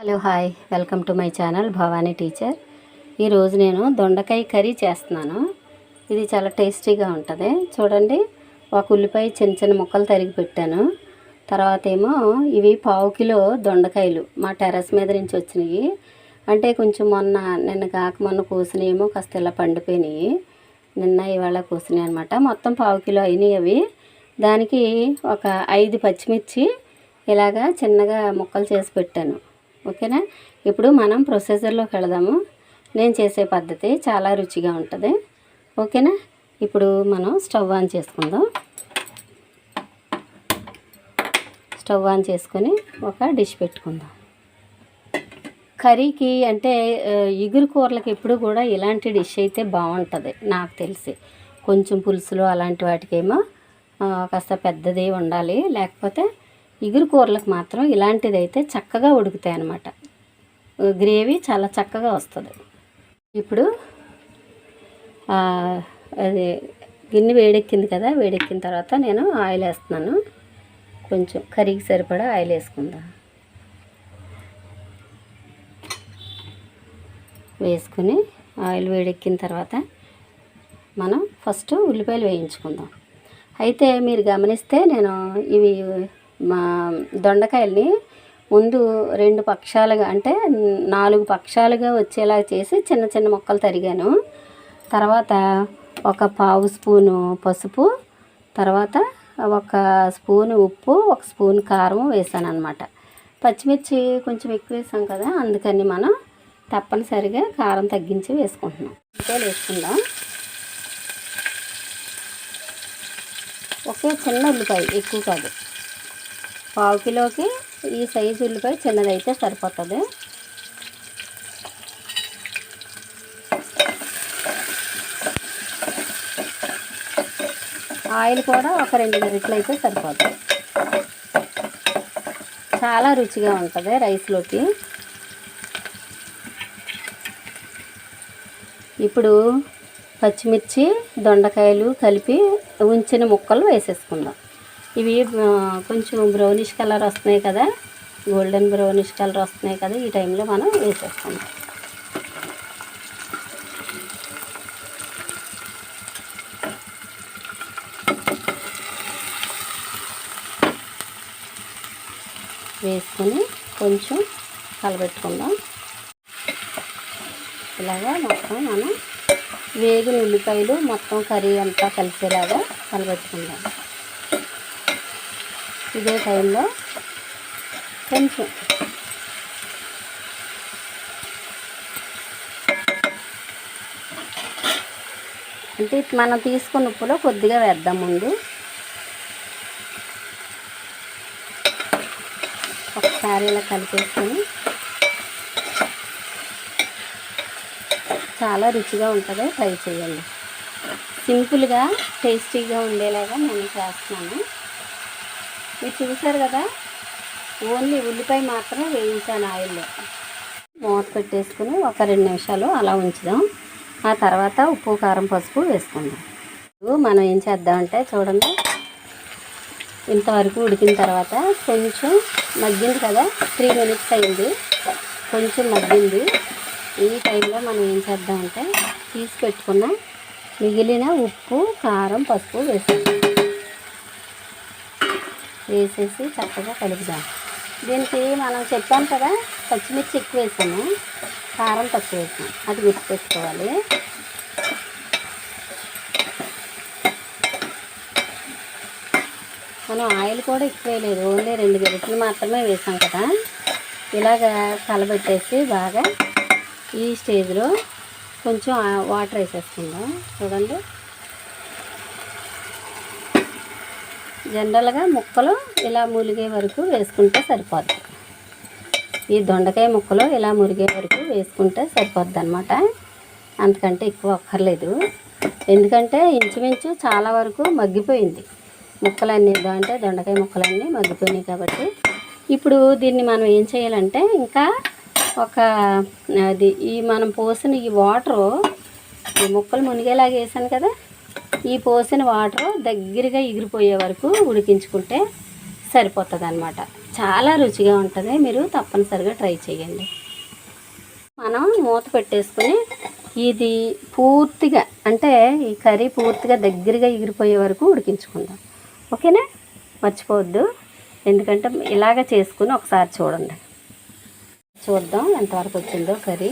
Hello hi. Welcome to my channel Bhavani teacher. ఈరోజు నేను దొండకాయ కర్రీ చేస్తున్నాను. ఇది చాలా టేస్టీగా ఉంటుంది. చూడండి ఒక ఉల్లిపాయ చిన్న చిన్న ముక్కలు తరిగి పెట్టాను. తర్వాత ఏమో ఇవి పావు కిలో దొండకాయలు మా టెర్రస్ మీద నుంచి వచ్చినాయి అంటే కొంచెం మొన్న నిన్న కాక మొన్న కోసినాయేమో కాస్త ఇలా పండిపోయినాయి. నిన్న ఇవాళ కోసినాయి అనమాట మొత్తం పావు కిలో అయినాయి అవి. దానికి ఒక ఐదు పచ్చిమిర్చి ఇలాగా చిన్నగా ముక్కలు చేసి పెట్టాను. ఓకేనా? ఇప్పుడు మనం ప్రొసీజర్లోకి వెళదాము. నేను చేసే పద్ధతి చాలా రుచిగా ఉంటుంది. ఓకేనా? ఇప్పుడు మనం స్టవ్ ఆన్ చేసుకుందాం. స్టవ్ ఆన్ చేసుకొని ఒక డిష్ పెట్టుకుందాం. కర్రీకి అంటే ఇగురు కూరలకు ఎప్పుడు కూడా ఇలాంటి డిష్ అయితే బాగుంటుంది నాకు తెలిసి. కొంచెం పులుసులు అలాంటి వాటికేమో కాస్త పెద్దది ఉండాలి. లేకపోతే ఇగురు కూరలకు మాత్రం ఇలాంటిది అయితే చక్కగా ఉడుకుతాయి అన్నమాట గ్రేవీ చాలా చక్కగా వస్తుంది. ఇప్పుడు అది గిన్నె వేడెక్కింది కదా వేడెక్కిన తర్వాత నేను ఆయిల్ వేస్తున్నాను. కొంచెం కర్రీకి సరిపడా ఆయిల్ వేసుకుందాం. వేసుకుని ఆయిల్ వేడెక్కిన తర్వాత మనం ఫస్ట్ ఉల్లిపాయలు వేయించుకుందాం. అయితే మీరు గమనిస్తే నేను ఇవి మా దొండకాయల్ని ముందు రెండు పక్షాలుగా అంటే నాలుగు పక్షాలుగా వచ్చేలా చేసి చిన్న చిన్న ముక్కలు తరిగాను. తర్వాత ఒక పావు స్పూను పసుపు తర్వాత ఒక స్పూను ఉప్పు ఒక స్పూన్ కారం వేసాను అనమాట పచ్చిమిర్చి కొంచెం ఎక్కువ వేసాం కదా అందుకని మనం తప్పనిసరిగా కారం తగ్గించి వేసుకుంటున్నాం. ఇంకా వేసుకుందాం. ఒకే చిన్న ఉల్లిపాయ ఎక్కువ కాదు. పావు కిలోకి ఈ సైజు ఉల్లిపాయ చిన్నదైతే సరిపోతుంది. ఆయిల్ కూడా ఒక రెండు గరిటెలు అయితే సరిపోతుంది. చాలా రుచిగా ఉంటుంది రైస్లోకి. ఇప్పుడు పచ్చిమిర్చి దొండకాయలు కలిపి ఉంచిన ముక్కలు వేసేసుకుందాం. ఇవి కొంచెం బ్రౌనిష్ కలర్ వస్తున్నాయి కదా. గోల్డెన్ బ్రౌనిష్ కలర్ వస్తున్నాయి కదా ఈ టైంలో మనం వేసేసుకుంటాం వేసుకొని కొంచెం కలబెట్టుకుందాం. ఇలాగా మొత్తం మనం వేగిన ఉల్లిపాయలు మొత్తం కర్రీ అంతా కలిసేలాగా కలబెట్టుకుందాం. ఇదే టైంలో కొంచెం అంటే మనం తీసుకున్న ఉప్పులో కొద్దిగా వేద్దాం ముందు. ఒకసారి ఇలా కలిపేసుకొని చాలా రుచిగా ఉంటుంది ట్రై చేయండి. సింపుల్గా టేస్టీగా ఉండేలాగా నేను చేస్తున్నాను. మీరు చూసారు కదా? ఓన్లీ ఉల్లిపాయ మాత్రమే వేయించాను ఆయిల్లో. మూత పెట్టేసుకుని ఒక రెండు నిమిషాలు అలా ఉంచుదాం. ఆ తర్వాత ఉప్పు కారం పసుపు వేసుకుందాం. మనం ఏం చేద్దామంటే చూడండి. ఇంతవరకు ఉడికిన తర్వాత కొంచెం మగ్గింది కదా? త్రీ మినిట్స్ అయింది. కొంచెం మగ్గింది. ఈ టైంలో మనం ఏం చేద్దామంటే తీసి పెట్టుకున్న మిగిలిన ఉప్పు కారం పసుపు వేసుకుందాం. వేసేసి చక్కగా కలుపుదాం. దీనికి మనం చెప్పాం కదా పచ్చిమిర్చి ఎక్కువ వేసాము. కారం తక్కువ వేసాము అది గుర్తుపెట్టుకోవాలి. మనం ఆయిల్ కూడా ఎక్కువ వేయలేదు. ఓన్లీ రెండు గరిటెలు మాత్రమే వేసాం కదా. ఇలాగా కలబెట్టేసి బాగా ఈ స్టేజ్లో కొంచెం వాటర్ వేసేసుకుందాం. చూడండి. జనరల్గా ముక్కలు ఇలా ములిగే వరకు వేసుకుంటే సరిపోద్ది. ఈ దొండకాయ ముక్కలు ఇలా మురిగే వరకు వేసుకుంటే సరిపోద్ది అనమాట అంతకంటే ఎక్కువ అక్కర్లేదు. ఎందుకంటే ఇంచుమించు చాలా వరకు మగ్గిపోయింది. ముక్కలన్నీ అంటే దొండకాయ ముక్కలన్నీ మగ్గిపోయినాయి కాబట్టి. ఇప్పుడు దీన్ని మనం ఏం చేయాలంటే ఇంకా ఒక అది ఈ మనం పోసిన ఈ వాటరు ఈ ముక్కలు మునిగేలాగా వేసాను కదా ఈ పోసిన వాటర్ దగ్గరగా ఎగిరిపోయే వరకు ఉడికించుకుంటే సరిపోతుంది అనమాట చాలా రుచిగా ఉంటుంది. మీరు తప్పనిసరిగా ట్రై చేయండి. మనం మూత పెట్టేసుకుని ఇది పూర్తిగా అంటే ఈ కర్రీ పూర్తిగా దగ్గరగా ఎగిరిపోయే వరకు ఉడికించుకుందాం. ఓకేనా? మర్చిపోవద్దు. ఎందుకంటే ఇలాగ చేసుకుని ఒకసారి చూడండి. చూద్దాం ఎంతవరకు వచ్చిందో కర్రీ.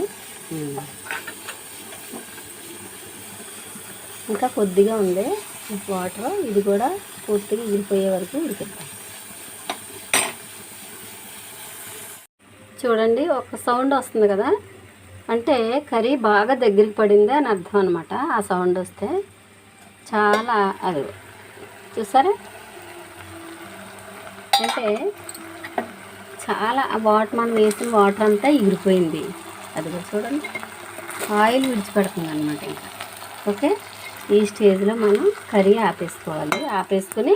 ఇంకా కొద్దిగా ఉంది. వాటర్ ఇది కూడా పూర్తిగా ఇగిరిపోయే వరకు ఉడికిద్దాం. చూడండి ఒక సౌండ్ వస్తుంది కదా? అంటే కర్రీ బాగా దగ్గరికి పడింది అని అర్థం అనమాట ఆ సౌండ్ వస్తే చాలా అది. చూసారా? అంటే చాలా వాటర్ మనం వేసిన వాటర్ అంతా ఎగిరిపోయింది అది కూడా చూడండి. ఆయిల్ విడిచిపెడుతుంది అనమాట ఇంకా. ఓకే? ఈ స్టేజ్లో మనం కర్రీ ఆపేసుకోవాలి. ఆపేసుకుని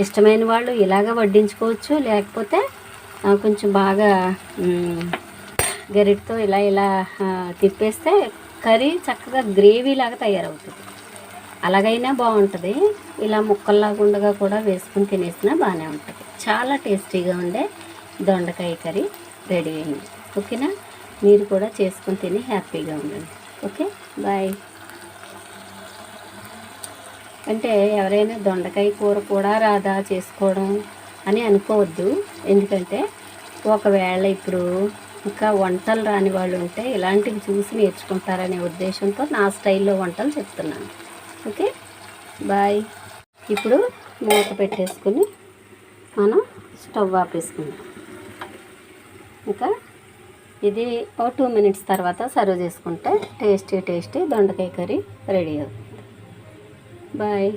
ఇష్టమైన వాళ్ళు ఇలాగ వడ్డించుకోవచ్చు. లేకపోతే కొంచెం బాగా గరిటతో ఇలా ఇలా తిప్పేస్తే కర్రీ చక్కగా గ్రేవీ లాగా తయారవుతుంది. అలాగైనా బాగుంటుంది. ఇలా ముక్కల్లాగా ఉండగా కూడా వేసుకుని తినేసినా బాగానే ఉంటుంది. చాలా టేస్టీగా ఉండే దొండకాయ కర్రీ రెడీ అయింది. ఓకేనా? మీరు కూడా చేసుకుని తిని హ్యాపీగా ఉండండి. ఓకే? బాయ్. అంటే ఎవరైనా దొండకాయ కూర కూడా రాదా చేసుకోవడం అని అనుకోవద్దు. ఎందుకంటే ఒకవేళ ఇప్పుడు ఇంకా వంటలు రాని వాళ్ళు ఉంటే ఇలాంటివి చూసి నేర్చుకుంటారనే ఉద్దేశంతో నా స్టైల్లో వంటలు చెప్తున్నాను. ఓకే? బాయ్. ఇప్పుడు మూత పెట్టేసుకుని మనం స్టవ్ ఆపేసుకుందాం. ఇంకా ఇది ఒక టూ మినిట్స్ తర్వాత సర్వ్ చేసుకుంటే టేస్టీ టేస్టీ దొండకాయ కర్రీ రెడీ అవుతుంది. బాయ్